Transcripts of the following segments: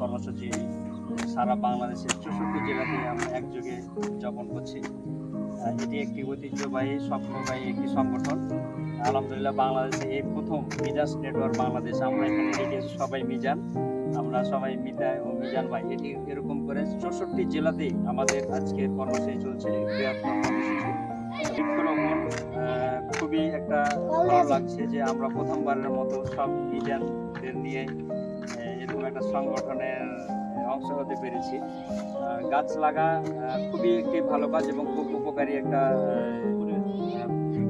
কর্মসূচি সারা বাংলাদেশের চৌষট্টি জেলাতে আমরা একযোগে উদযাপন করছি। এটি একটি ঐতিহ্যবাহী, স্বপ্নবাহী একটি সংগঠন। আলহামদুলিল্লাহ, বাংলাদেশে এই প্রথম মিজাজ নেটওয়ার্ক বাংলাদেশ। আমরা এখানে ডেকেছি সবাই মিজান। আমরা সবাই মিতা এবং মিজান ভাই। এটি এরকম করে চৌষট্টি জেলাতেই আমাদের আজকের কর্মসূচি চলছে কর্মসূচি। বৃক্ষরোপণ খুবই একটা ভালো লাগছে যে আমরা প্রথমবারের মতো সব মিজানদের নিয়ে এরকম একটা সংগঠনের অংশ হতে পেরেছি। গাছ লাগা খুবই একটি ভালো কাজ এবং খুব উপকারী একটা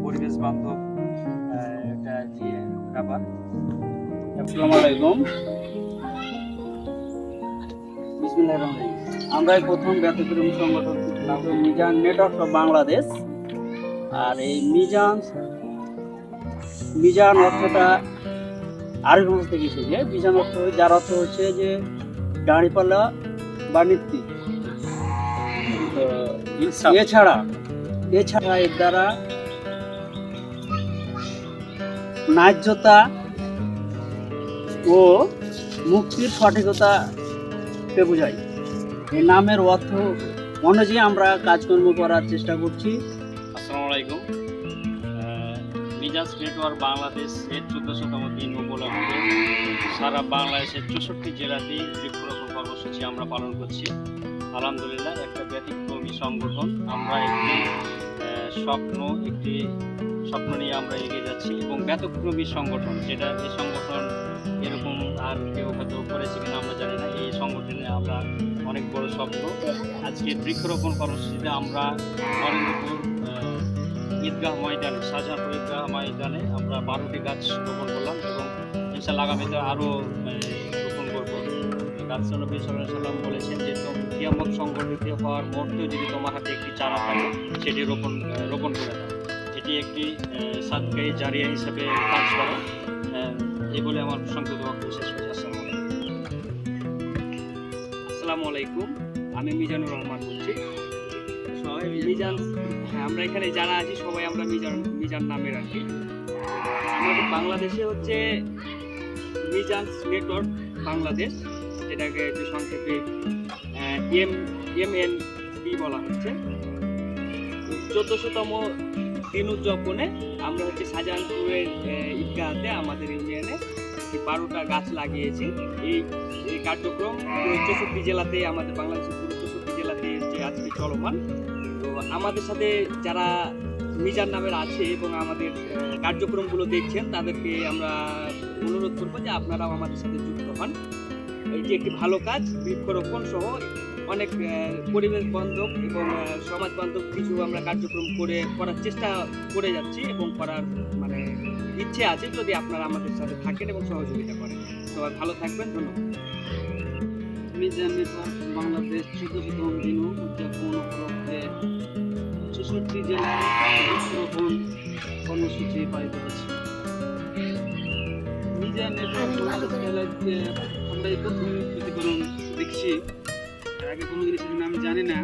পরিবেশ বান্ধব একটা ইয়ে ব্যাপার। আসসালামু আলাইকুম। আমরা প্রথম ব্যতিক্রম সংগঠন নাম মিজান নেটওয়ার্ক অফ বাংলাদেশ। আর এই মিজান মিজান অর্থটা আরবি ভাষা থেকে এসেছে। মিজান অর্থ যার অর্থ হচ্ছে যে দাঁড়িপাল্লা বা নৃত্যি। এছাড়া এছাড়া এর দ্বারা ন্যায্যতা ও মুক্তির সঠিকতাকে বোঝায়। এই নামের অর্থ অনুযায়ী আমরা কাজকর্ম করার চেষ্টা করছি। আলাইকুম। মিজাজ নেটওয়ার্ক বাংলাদেশ এর চোদ্দশোতম দিন উপলক্ষে সারা বাংলাদেশের চৌষট্টি জেলাতেই বৃক্ষরোপণ কর্মসূচি আমরা পালন করছি। আলহামদুলিল্লাহ, একটা ব্যতিক্রমী সংগঠন। আমরা একটি স্বপ্ন একটি স্বপ্ন নিয়ে আমরা এগিয়ে যাচ্ছি এবং ব্যতিক্রমী সংগঠন, যেটা এই সংগঠন এরকম আর কেউ হয়তো করেছে কিনা আমরা জানি না। এই সংগঠনে আমরা অনেক বড় স্বপ্ন। আজকে বৃক্ষরোপণ কর্মসূচিতে আমরা নরেন্দ্রপুর ঈদগাহ ময়দানে, শাহজাহানপুর ঈদগাহ ময়দানে আমরা বারোটি গাছ রোপণ করলাম এবং ইনশাল্লাহ আগামীতে আরও রোপণ করব। গাছ নবী সাল্লাম বলেছেন যে কিয়ামত সংগঠিত হওয়ার মুহূর্তে যদি তোমার হাতে একটি চারা থাকে, সেটি রোপণ রোপণ করে দাও। এটি একটি সাদকাই জারিয়া হিসেবে কাজ করো। এই বলে আমার সংক্ষিপ্ত বক্তব্য শেষ করছি। আসসালামু আলাইকুম। আসসালামু আলাইকুম। আমি মিজানুর রহমান বলছি। সবাই মিজান হ্যাঁ আমরা এখানে যারা আছি, সবাই আমরা মিজান মিজান নামের আর আমাদের বাংলাদেশে হচ্ছে মিজান নেটওয়ার্ক বাংলাদেশ যেটাকে একটু সংক্ষেপে এম এম এন বি বলা হচ্ছে। চোদ্দশোতম দিন উদযাপনে আমরা হচ্ছে শাহজাহানপুরের ঈদগাহতে আমাদের ইউনিয়নে বারোটা গাছ লাগিয়েছি। এই এই কার্যক্রম চৌষট্টি জেলাতে আমাদের বাংলাদেশের চৌষট্টি জেলাতে যে আজকে চলমান। আমাদের সাথে যারা মিজান নামের আছে এবং আমাদের কার্যক্রমগুলো দেখছেন, তাদেরকে আমরা অনুরোধ করব যে আপনারাও আমাদের সাথে যুক্ত হন। এটি একটি ভালো কাজ, বৃক্ষরোপণ সহ অনেক পরিবেশ বান্ধব এবং সমাজ বান্ধব কিছু আমরা কার্যক্রম করে, করার চেষ্টা করে যাচ্ছি এবং করার মানে ইচ্ছে আছে যদি আপনারা আমাদের সাথে থাকেন এবং সহযোগিতা করেন। সবাই ভালো থাকবেন, ধন্যবাদ। মিজান নেটওয়ার্ক বাংলাদেশ চোদ্দশতম দিন উদযাপন উপলক্ষে চৌষট্টি জেলায় বৃক্ষরোপণ কর্মসূচি পালিত হচ্ছে মিজান নেটওয়ার্ক বাংলাদেশ জেলায় আমরা এই প্রথম প্রতিফলন দেখছি। আগে কোনো জিনিসের নাম জানি না।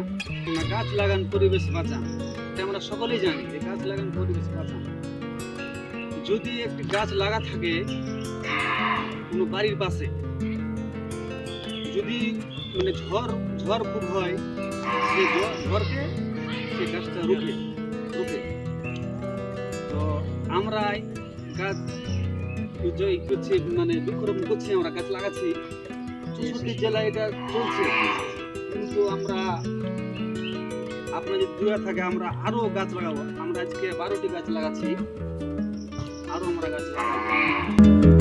আমরা গাছ লাগান পরিবেশ বাঁচান। এটা আমরা সকলেই জানি যে গাছ লাগান পরিবেশ বাঁচান। যদি একটি গাছ লাগা থাকে কোনো বাড়ির পাশে যদি মানে ঝড় ঝড় খুব হয় সে ঝড়- ঝড়কে সে গাছটা রুখে রুখে। তো আমরা গাছ জয় করছি মানে বৃক্ষরোপণ করছি, আমরা গাছ লাগাচ্ছি। চৌষট্টি জেলায় এটা চলছে। কিন্তু আমরা, আপনার যদি দূরে থাকে, আমরা আরও গাছ লাগাবো। আমরা আজকে বারোটি গাছ লাগাচ্ছি। আরও আমরা গাছ লাগাবো।